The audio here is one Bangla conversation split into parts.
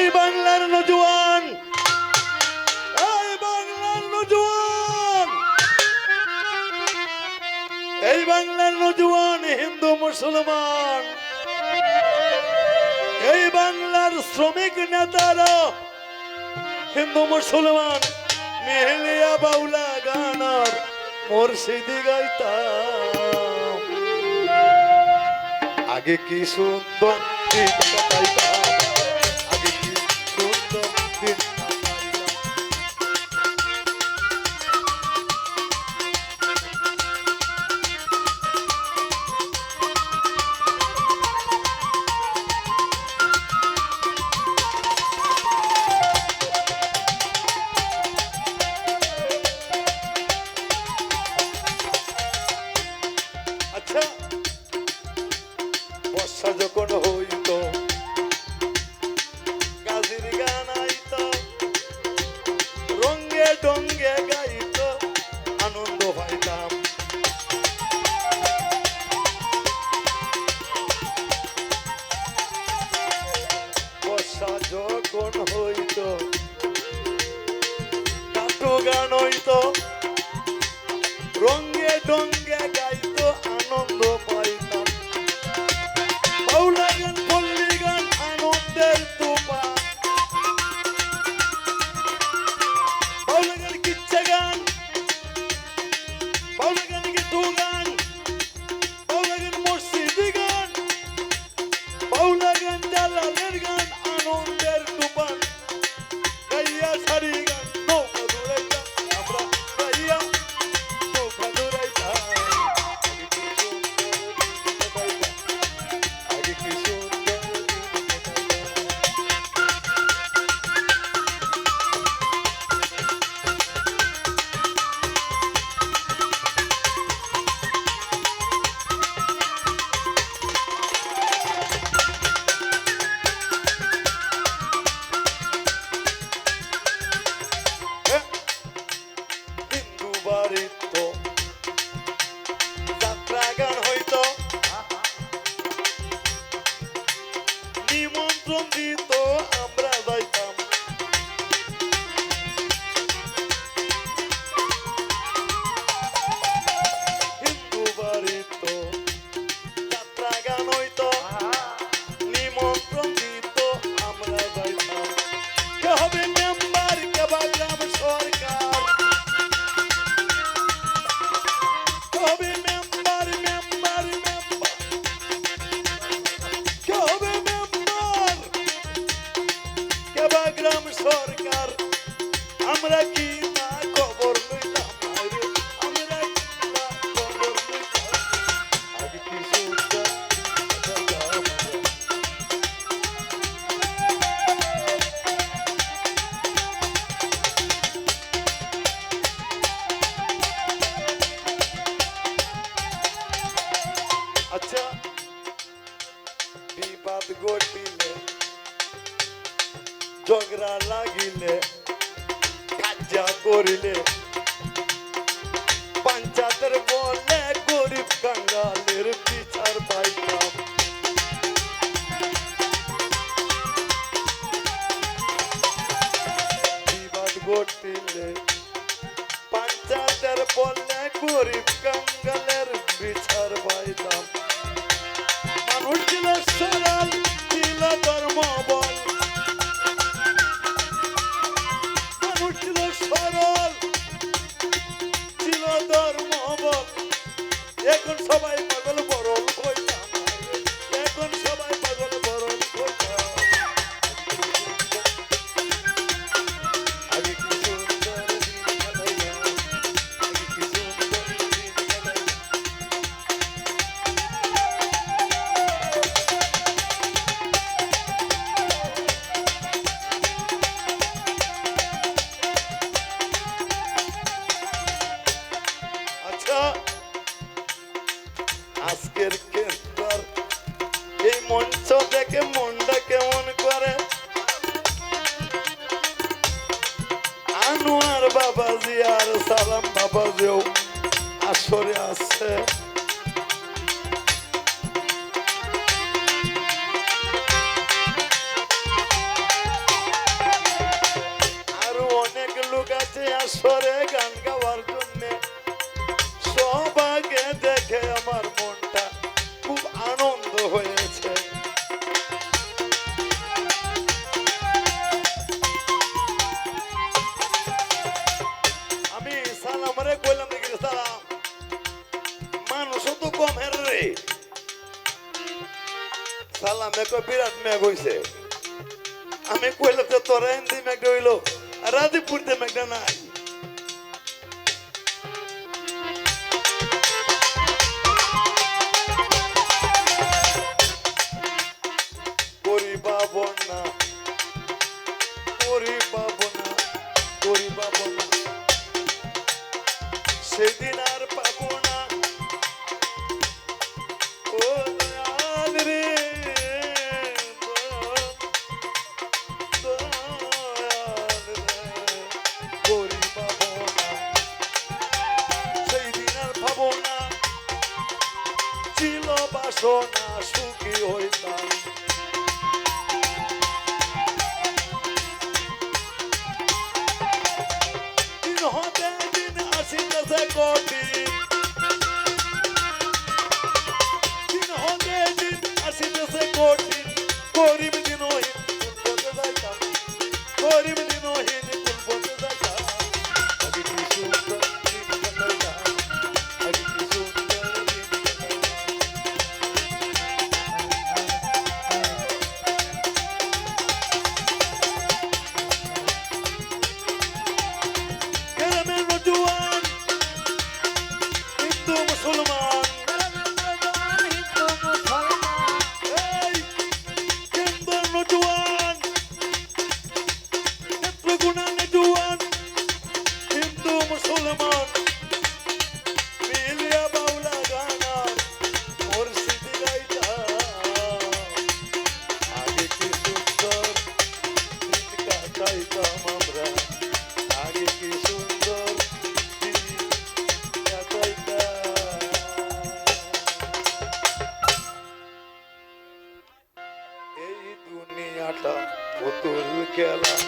এই বাংলার নজুয়ান এই বাংলার নজুয়ান এই বাংলার নজুয়ান হিন্দু মুসলমান। এই বাংলার শ্রমিক নেতারা হিন্দু মুসলমান। মেহলিয়া বাউলা গানার মর্শিদি গাইতা আগে কি সুন্দর গাইতা গান হইত। গান হইত। দুঃখিত আমরা you. আনে মেঘ হইছে। আমি কইলাম যে তোরা হিন্দি মেঘটা হইল রাধিপুরতে মেঘটা নাই। সেদিন আর পাব আসন Yeah.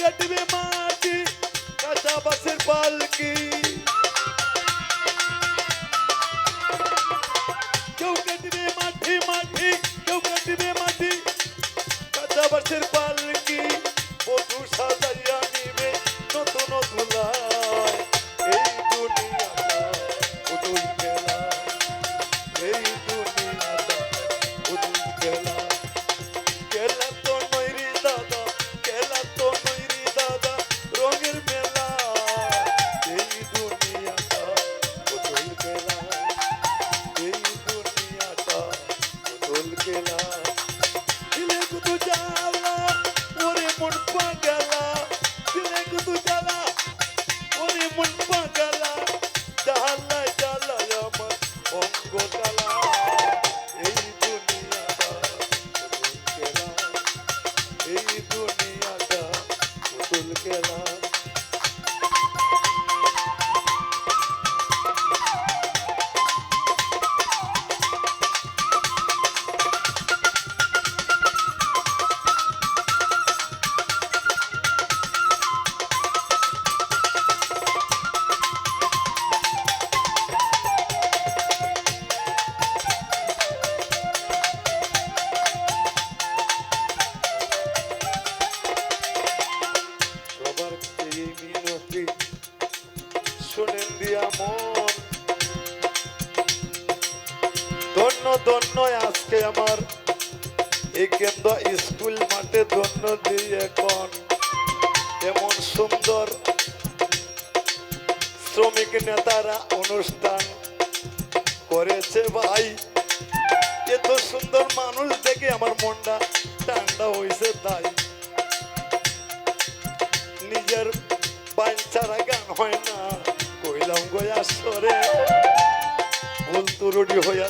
কাটবে মাটি কাঁচা বাসের পালকি ধন্য আজকে আমার। এই কেন্দ্র স্কুল মাঠে ধন্য দিই এখন। এমন সুন্দর শ্রমিক নেতারা অনুষ্ঠান করেছে ভাই। এত সুন্দর মানুষ দেখে আমার মনটা ঠান্ডা হয়েছে তাই। নিজের বাঞ্চারা গান হয় না। কইলাম গয়া সরে ভুল তুরুটি মাফ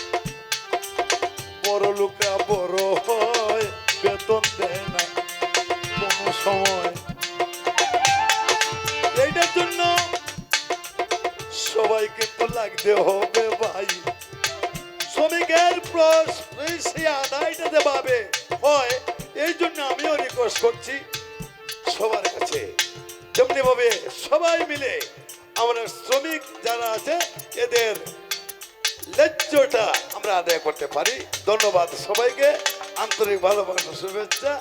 লোকরা বড় হয়, বেতন দেয় না, কোনো সময়। এইটার জন্য সবাই কিন্তু লাগতে হবে ভাই। শ্রমিকের সেই আদায়টা পাবে হয়, এই জন্য আমিও রিকোয়েস্ট করছি সবার কাছে। যেমনি ভাবে সবাই মিলে আমরা শ্রমিক যারা আছে, এদের ন্যায্যটা আমরা আদায় করতে পারি। ধন্যবাদ সবাইকে। আন্তরিক ভালোবাসা শুভেচ্ছা।